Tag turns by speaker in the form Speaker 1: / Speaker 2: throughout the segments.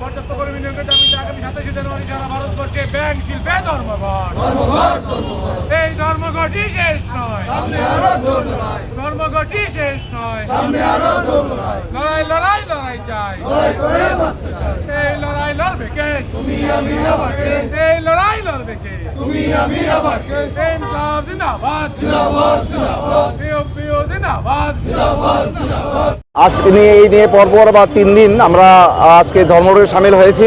Speaker 1: পর্যাপ্ত কর্মী নিয়োগের দাবিতে আগামী সাতাশে জানুয়ারি সারা ভারতবর্ষে ব্যাংক শিল্পে ধর্মঘট এই ধর্মঘটই শেষ নয় ধর্মঘটই শেষ নয় লড়াই লড়াই লড়াই চাই এই লড়াই লড়বে কে এই লড়াই লড়বে কে জিন্দাবাদ প্রিয় জিন্দাবাদ
Speaker 2: আজকে নিয়ে, এই নিয়ে পরপর বা তিন দিন আমরা আজকে ধর্মঘটে সামিল হয়েছি।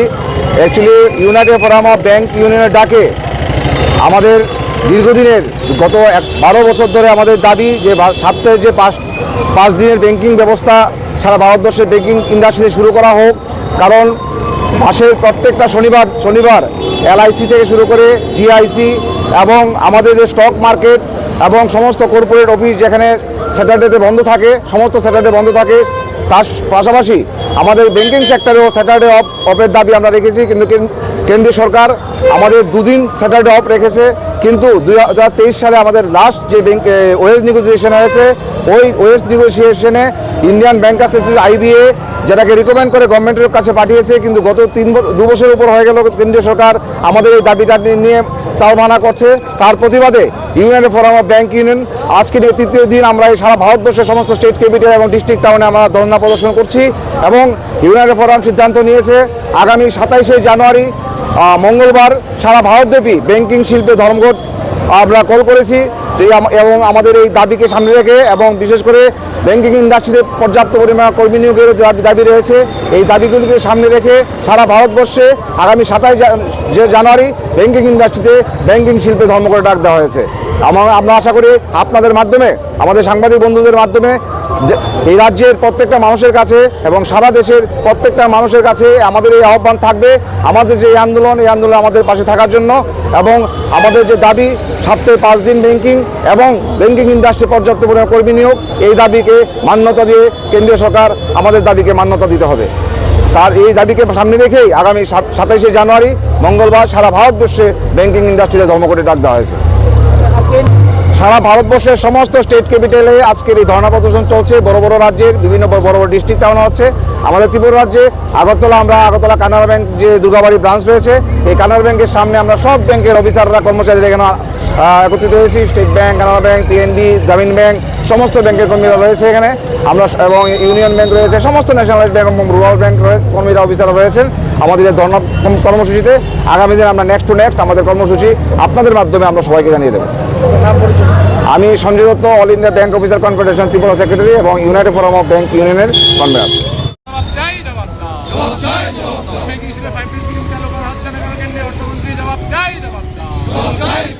Speaker 2: Actually united forum of bank ইউনিয়নের ডাকে আমাদের দীর্ঘদিনের, গত এক, বারো বছর ধরে আমাদের দাবি যে সপ্তাহে যে পাঁচ পাঁচ দিনের ব্যাংকিং ব্যবস্থা সারা ভারতবর্ষের ব্যাংকিং ইন্ডাস্ট্রি শুরু করা হোক। কারণ মাসের প্রত্যেকটা শনিবার শনিবার এলআইসি থেকে শুরু করে জিআইসি এবং আমাদের যে স্টক মার্কেট এবং সমস্ত কর্পোরেট অফিস যেখানে স্যাটারডেতে বন্ধ থাকে, সমস্ত স্যাটারডে বন্ধ থাকে, তার পাশাপাশি আমাদের ব্যাঙ্কিং সেক্টরেও স্যাটারডে অফ অফের দাবি আমরা রেখেছি, কিন্তু কেন- কেন্দ্রীয় সরকার আমাদের দুদিন স্যাটারডে অফ রেখেছে। কিন্তু দুই হাজার তেইশ সালে আমাদের লাস্ট যে ব্যাংক ওয়েজ নেগোসিয়েশন হয়েছে, ওই ওয়েজ নেগোসিয়েশনে ইন্ডিয়ান ব্যাংক অ্যাসোসিয়েশন আইবিএ যেটাকে রিকমেন্ড করে গভর্নমেন্টের কাছে পাঠিয়েছে, কিন্তু গত তিন দু বছর উপর হয়ে গেল কেন্দ্রীয় সরকার আমাদের এই দাবিটা নিয়ে তাও মানা করছে। তার প্রতিবাদে union forum of bank union আজকের এই তৃতীয় দিন আমরা এই সারা ভারতবর্ষের সমস্ত স্টেট ক্যাপিটাল এবং ডিস্ট্রিক্ট টাউনে আমরা ধর্ণা প্রদর্শন করছি এবং ইউনাইটেড ফোরাম সিদ্ধান্ত নিয়েছে, আগামী সাতাইশে জানুয়ারি মঙ্গলবার সারা ভারতব্যাপী ব্যাংকিং শিল্পে ধর্মঘট আমরা কল করেছি। এবং আমাদের এই দাবিকে সামনে রেখে এবং বিশেষ করে ব্যাংকিং ইন্ডাস্ট্রিতে পর্যাপ্ত পরিমাণ কর্মী নিয়োগের দাবি রয়েছে, এই দাবিগুলিকে সামনে রেখে সারা ভারতবর্ষে আগামী সাতাশ যে জানুয়ারি ব্যাংকিং ইন্ডাস্ট্রিতে ব্যাংকিং শিল্পে ধর্মঘট ডাক দেওয়া হয়েছে। আমার আশা করি আপনাদের মাধ্যমে, আমাদের সাংবাদিক বন্ধুদের মাধ্যমে এই রাজ্যের প্রত্যেকটা মানুষের কাছে এবং সারা দেশের প্রত্যেকটা মানুষের কাছে আমাদের এই আহ্বান থাকবে, আমাদের যে আন্দোলন, এই আন্দোলন আমাদের পাশে থাকার জন্য এবং আমাদের যে দাবি, সপ্তাহে পাঁচ দিন ব্যাংকিং এবং ব্যাংকিং ইন্ডাস্ট্রি পর্যাপ্ত পরিমাণ কর্মী নিয়োগ, এই দাবিকে মান্যতা দিয়ে কেন্দ্রীয় সরকার আমাদের দাবিকে মান্যতা দিতে হবে। তার এই দাবিকে সামনে রেখেই আগামী সাতাইশে জানুয়ারি, মঙ্গলবার সারা ভারতবর্ষে ব্যাংকিং ইন্ডাস্ট্রিতে ধর্মঘটে ডাক দেওয়া হয়েছে। সারা ভারতবর্ষের সমস্ত স্টেট ক্যাপিটালে আজকের এই ধর্ণা প্রদর্শন চলছে। বড় বড় রাজ্যের বিভিন্ন বড় বড় ডিস্ট্রিক্ট টাউন হচ্ছে। আমাদের ত্রিপুরা রাজ্যে, আগরতলা আমরা আগরতলা কানাড়া ব্যাংক যে দুর্গাবাড়ি ব্রাঞ্চ রয়েছে, এই কানাড়া ব্যাংকের সামনে আমরা সব ব্যাংকের অফিসাররা কর্মচারীরা এখানে একত্রিত হয়েছি। State Bank Canara Bank PNB Gramin bank সমস্ত ব্যাংকের কর্মীরা রয়েছে এখানে। আমরা এবং ইউনিয়ন ব্যাংক রয়েছে, সমস্ত ন্যাশনালাইজ ব্যাংক এবং রুরাল ব্যাংক কর্মীরা অফিসাররা রয়েছেন আমাদের এই ধর্ণা কর্মসূচিতে। আগামী দিন আমরা নেক্সট টু নেক্সট আমাদের কর্মসূচি আপনাদের মাধ্যমে আমরা সবাইকে জানিয়ে দেবো। আমি Sanjay Dutt all India bank officer confederation Tripura secretary এবং ইউনাইটেড ফোরাম অফ ব্যাংক ইউনিয়নের কনভেনার